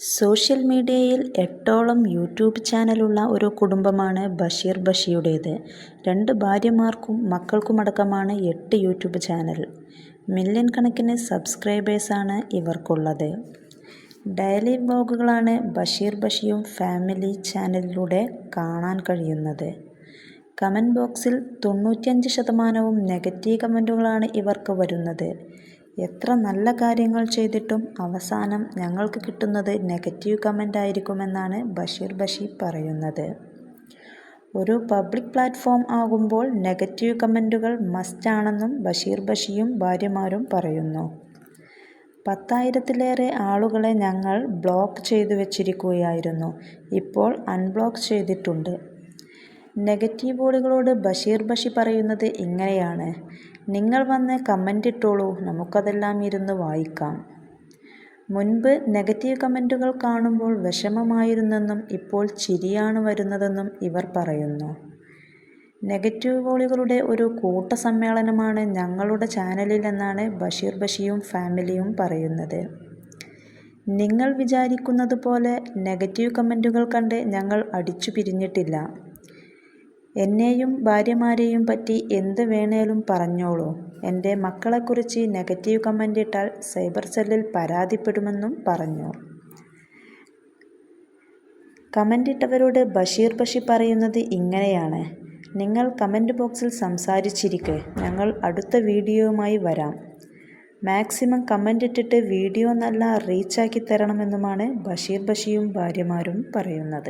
Social മീഡിയയിൽ എട്ടോളം YouTube ചാനലുള്ള ഒരു കുടുംബമാണ് ബഷീർ ബഷിയുടേത്. രണ്ട് ഭാര്യമാർക്കും മക്കൾക്കുമടക്കമാണ് എട്ട് യൂട്യൂബ് ചാനൽ. മില്യൺ കണക്കിന് സബ്സ്ക്രൈബേഴ്സാണ് ഇവർക്കുള്ളത്. ഡെയിലി വ്ലോഗുകളാണ് ബഷീർ ബഷിയും ഫാമിലി ചാനലിലൂടെ കാണാൻ കഴിയുന്നത്. കമന്റ് ബോക്സിൽ തൊണ്ണൂറ്റിയഞ്ച് ശതമാനവും നെഗറ്റീവ് കമന്റുകളാണ് ഇവർക്ക് വരുന്നത്. എത്ര നല്ല കാര്യങ്ങൾ ചെയ്തിട്ടും അവസാനം ഞങ്ങൾക്ക് കിട്ടുന്നത് നെഗറ്റീവ് കമന്റ് ആയിരിക്കുമെന്നാണ് ബഷീർ ബഷി പറയുന്നത്. ഒരു പബ്ലിക് പ്ലാറ്റ്ഫോം ആകുമ്പോൾ നെഗറ്റീവ് കമന്റുകൾ മസ്റ്റാണെന്നും ബഷീർ ബഷിയും ഭാര്യമാരും പറയുന്നു. പത്തായിരത്തിലേറെ ആളുകളെ ഞങ്ങൾ ബ്ലോക്ക് ചെയ്തു വച്ചിരിക്കുകയായിരുന്നു. ഇപ്പോൾ അൺബ്ലോക്ക് ചെയ്തിട്ടുണ്ട്. നെഗറ്റീവ് ബോർഡുകളോട് ബഷീർ ബഷി പറയുന്നത് ഇങ്ങനെയാണ്. നിങ്ങൾ വന്ന് കമന്റ് ഇട്ടോളൂ. നമുക്കതെല്ലാം ഇരുന്ന് വായിക്കാം. മുൻപ് നെഗറ്റീവ് കമന്റുകൾ കാണുമ്പോൾ വിഷമമായിരുന്നെന്നും ഇപ്പോൾ ചിരിയാണ് വരുന്നതെന്നും ഇവർ പറയുന്നു. നെഗറ്റീവ് വോളികളുടെ ഒരു കൂട്ട സമ്മേളനമാണ് ഞങ്ങളുടെ ചാനലിൽ എന്നാണ് ബഷീർ ബഷിയും ഫാമിലിയും പറയുന്നത്. നിങ്ങൾ വിചാരിക്കുന്നത് പോലെ നെഗറ്റീവ് കമന്റുകൾ കണ്ട് ഞങ്ങൾ അടിച്ചു പിരിഞ്ഞിട്ടില്ല. എന്നെയും ഭാര്യമാരെയും പറ്റി എന്ത് വേണേലും പറഞ്ഞോളൂ. എന്റെ മക്കളെക്കുറിച്ച് നെഗറ്റീവ് കമന്റ് ഇട്ടാൽ സൈബർ സെല്ലിൽ പരാതിപ്പെടുമെന്നും പറഞ്ഞു. കമന്റ് ഇട്ടവരോട് ബഷീർ ബഷി പറയുന്നത് ഇങ്ങനെയാണ്. നിങ്ങൾ കമന്റ് ബോക്സിൽ സംസാരിച്ചിരിക്കെ. ഞങ്ങൾ അടുത്ത വീഡിയോയുമായി വരാം. മാക്സിമം കമന്റ് ഇട്ടിട്ട് വീഡിയോ നല്ല റീച്ചാക്കി തരണമെന്നുമാണ് ബഷീർ ബഷിയും ഭാര്യമാരും പറയുന്നത്.